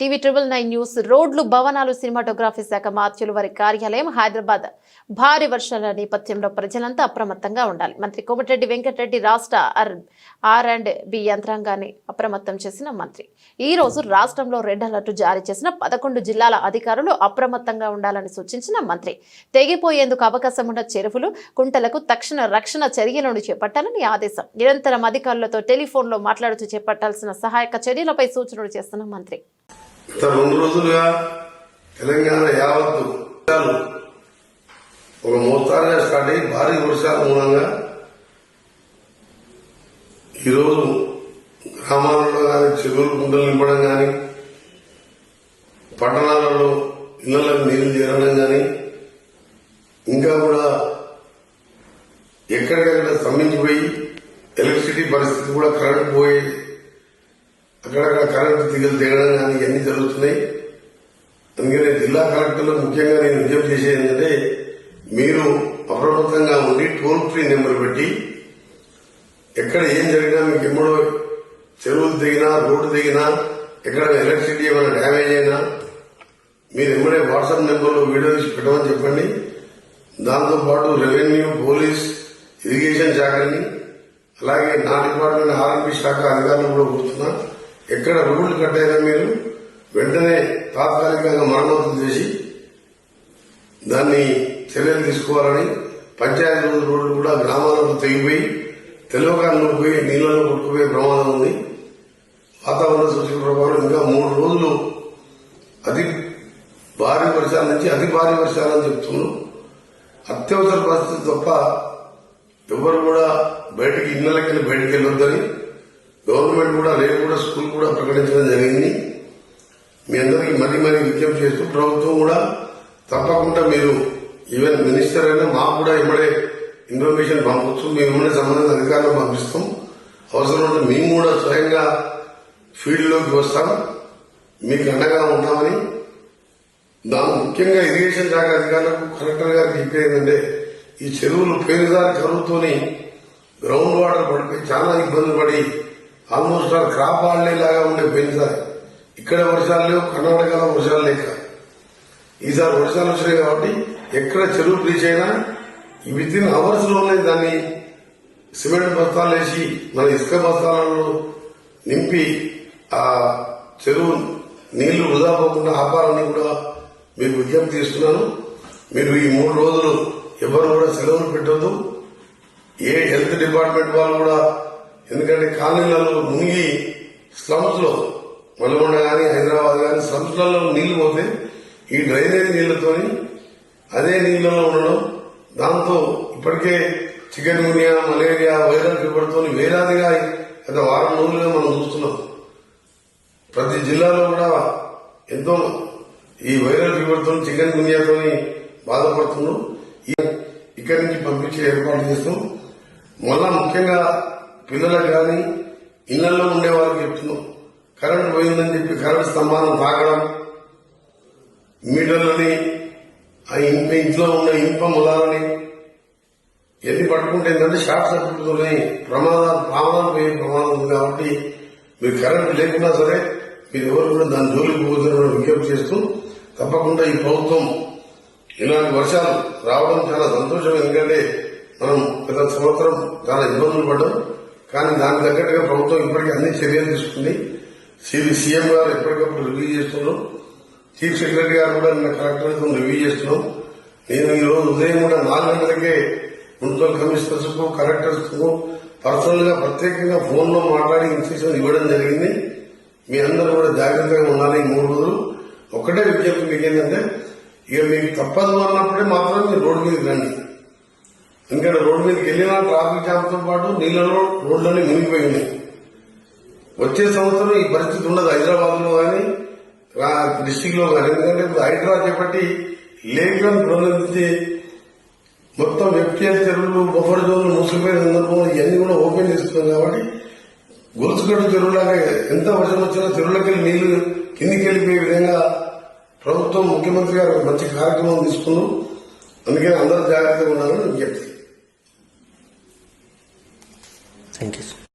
TV triple nine news రోడ్లు భవనాలు cinematography శాఖ మార్చులు వారి కార్యాలయం హైదరాబాద్. భారీ వర్షాల నేపథ్యంలో ప్రజలంతా అప్రమత్తంగా ఉండాలి. మంత్రి కోమటిరెడ్డి వెంకటరెడ్డి రాష్ట్ర ఆర్ ఆర్ అండ్ బి యంత్రాంగాన్ని అప్రమత్తం చేసిన మంత్రి. ఈ రోజు రాష్ట్రంలో రెడ్ అలర్ట్ జారీ చేసిన పదకొండు జిల్లాల అధికారులు అప్రమత్తంగా ఉండాలని సూచించిన మంత్రి. తెగిపోయేందుకు అవకాశం ఉన్న చెరువులు కుంటలకు తక్షణ రక్షణ చర్యలను చేపట్టాలని ఆదేశం. నిరంతరం అధికారులతో టెలిఫోన్లో మాట్లాడుతూ చేపట్టాల్సిన సహాయక చర్యలపై సూచనలు చేస్తున్న మంత్రి. గత రెండు రోజులుగా తెలంగాణ యావత్తు ఒక మోస్తారుగా స్టార్ట్ అయ్యి భారీ వర్షాల మూలంగా ఈరోజు గ్రామాలలో కానీ చెరువులు గుండెలు నింపడం కానీ పట్టణాలలో ఇళ్ళకు నీళ్ళు చేరడం కానీ ఇంకా కూడా ఎక్కడికక్కడ స్తంభించిపోయి ఎలక్ట్రిసిటీ పరిస్థితి కూడా కరెంట్ పోయి అక్కడక్కడ కరెంటు తీగలు దిగడం కానీ ఇవన్నీ జరుగుతున్నాయి. అందుకనే జిల్లా కలెక్టర్లు ముఖ్యంగా నేను విజ్ఞప్తి చేసేది ఏంటంటే మీరు అప్రమత్తంగా ఉండి టోల్ ఫ్రీ నెంబర్ పెట్టి ఎక్కడ ఏం జరిగినా మీకు ఎమ్మడో చెరువులు దిగినా రోడ్డు దిగినా ఎక్కడ ఎలక్ట్రిసిటీ ఏమైనా డ్యామేజ్ అయినా మీరు ఎమ్మడే వాట్సాప్ నెంబర్లో వీడియో తీసి పెట్టమని చెప్పండి. దాంతోపాటు రెవెన్యూ పోలీస్ ఇరిగేషన్ శాఖని అలాగే నా డిపార్ట్మెంట్ ఆర్ఎంపీ శాఖ అధికారులు కూడా కూర్చున్నా. ఎక్కడ రోడ్లు కట్టైనా మీరు? వెంటనే తాత్కాలికంగా మరమ్మతులు చేసి దాన్ని చర్యలు తీసుకోవాలని పంచాయతీ రోడ్లు కూడా గ్రామాలకు తెగిపోయి తెలవకాలను పోయి నీళ్ళలో కొట్టుకుపోయే ప్రమాదం ఉంది. వాతావరణ సూచన ప్రభావం ఇంకా మూడు రోజులు అతి భారీ వర్షాల నుంచి అతి భారీ వర్షాలని చెప్తున్నాం. అత్యవసర పరిస్థితి తప్ప ఎవరు కూడా బయటికి ఇళ్ళకెళ్ళి బయటికి వెళ్ళొద్దని గవర్నమెంట్ కూడా రేపు కూడా స్కూల్ కూడా ప్రకటించడం జరిగింది. మీ అందరికీ మరీ మరీ విజ్ఞప్తి చేస్తూ ప్రభుత్వం కూడా తప్పకుండా మీరు ఈవెన్ మినిస్టర్ అయినా మాకు కూడా ఇమ్మడే ఇన్ఫర్మేషన్ పంపొచ్చు. మేము ఇమ్మడే సంబంధిత అధికారులు పంపిస్తాం. అవసరం ఉంటే మేము కూడా స్వయంగా ఫీల్డ్లోకి వస్తాం. మీకు అండగా ఉంటామని. దాని ముఖ్యంగా ఇరిగేషన్ శాఖ అధికారులకు కలెక్టర్ గారికి చెప్పేది ఈ చెరువులు పేరుదారి కరువుతోని గ్రౌండ్ వాటర్ పడిపోయి చాలా ఇబ్బంది పడి ఆల్మోస్ట్ ఆల్ క్రాప్ ఆడలేలాగా ఉండే పోయినసారి ఇక్కడ వర్షాలు లేవు కర్ణాటకలో వర్షాలు లేక. ఈసారి వర్షాలు వచ్చినాయి కాబట్టి ఎక్కడ చెరువు బ్రీచ్ అయినా విత్ ఇన్ అవర్స్లోనే దాన్ని సిమెంట్ బస్తాలు వేసి మన ఇసుక బస్తాలలో నింపి ఆ చెరువు నీళ్ళు వృధా పోకుండా ఆపాలని కూడా మీకు విజ్ఞప్తి చేస్తున్నాను. మీరు ఈ మూడు రోజులు ఎవరు కూడా సెలవులు పెట్టొద్దు. ఏ హెల్త్ డిపార్ట్మెంట్ వాళ్ళు కూడా ఎందుకంటే కాలనీలలో మునిగి స్లమ్స్లో మల్లగొండ గాని హైదరాబాద్ గాని స్లమ్స్లలో నీళ్ళు పోతే ఈ డ్రైనేజ్ నీళ్ళతో అదే నీళ్ళలో ఉండడం దాంతో ఇప్పటికే చికెన్ గునియా మలేరియా వైరల్ ఫీవర్తో వేలాదిగా గత వారం రోజులుగా మనం చూస్తున్నాం. ప్రతి జిల్లాలో కూడా ఎంతో ఈ వైరల్ ఫీవర్తో చికెన్ గునియాతో బాధపడుతున్నాం ఇక్కడి నుంచి పంపించే ఏర్పాటు చేస్తాం మళ్ళా ముఖ్యంగా పిల్లలకు కానీ ఇళ్ళలో ఉండేవారికి చెప్తున్నాం. కరెంట్ పోయిందని చెప్పి కరెంట్ స్తంభాలను తాకడం మీటర్లని ఆ ఇంటి ఇంట్లో ఉన్న ఇనుప ములాలని ఎన్ని పట్టుకుంటే ఏంటంటే షార్ట్ సర్క్యూట్లోనే ప్రమాదాలు ప్రమాదాలు పోయే ప్రమాదం ఉంది కాబట్టి మీరు కరెంట్ లేకున్నా సరే మీరు ఎవరు కూడా దాని జోలికి పోతున్న విజ్ఞప్తి చేస్తూ తప్పకుండా ఈ ప్రభుత్వం ఇలాంటి వర్షాలు రావడం చాలా సంతోషం. ఎందుకంటే మనం గత సంవత్సరం చాలా ఇబ్బందులు పడ్డాం. కానీ దానికి తగ్గట్టుగా ప్రభుత్వం ఇప్పటికీ అన్ని చర్యలు తీసుకుంది. సి- సీఎం గారు ఎప్పటికప్పుడు రివ్యూ చేస్తున్నారు. చీఫ్ సెక్రటరీ గారు కూడా నిన్న కలెక్టర్తో రివ్యూ చేస్తున్నాం నేను ఈ రోజు ఉదయం కూడా నాలుగు గంటలకే మున్సిపల్ కమిషనర్స్కు కలెక్టర్స్కు పర్సనల్గా ప్రత్యేకంగా ఫోన్లో మాట్లాడి ఇన్స్ట్రక్షన్ ఇవ్వడం జరిగింది. మీ అందరూ కూడా జాగ్రత్తగా ఉండాలి ఈ మూడు రోజులు. ఒకటే విజ్ఞప్తి మీకు ఏంటంటే ఇక మీకు తప్పదు అన్నప్పుడే మాత్రం మీరు రోడ్డు మీదకి రండి. ఎందుకంటే రోడ్డు మీదకి వెళ్ళినా ట్రాఫిక్ జామ్తో పాటు నీళ్ళలో రోడ్లన్నీ మునిగిపోయి ఉన్నాయి వచ్చే సంవత్సరం ఈ పరిస్థితి ఉండదు హైదరాబాద్లో కానీ డిస్టిక్లో కానీ ఎందుకంటే హైదరాబాద్ హైడ్రా చేపట్టి లేఖలను ప్రదర్శించి మొత్తం ఎఫ్టీఎస్ చెరువులు బొఫర్ జోన్లు మూసిపోయిన సందర్భంలో ఇవన్నీ కూడా ఓపెన్ చేస్తున్నాం కాబట్టి గొలుసుగడ్డ చెరువులాగా ఎంత వర్షం వచ్చినా చెరువులకి నీళ్ళు కిందికి వెళ్ళిపోయే విధంగా ప్రభుత్వం ముఖ్యమంత్రి గారు మంచి కార్యక్రమం తీసుకున్నాం అందుకని అందరూ జాగ్రత్తగా ఉండాలని విజ్ఞప్తి Thank you.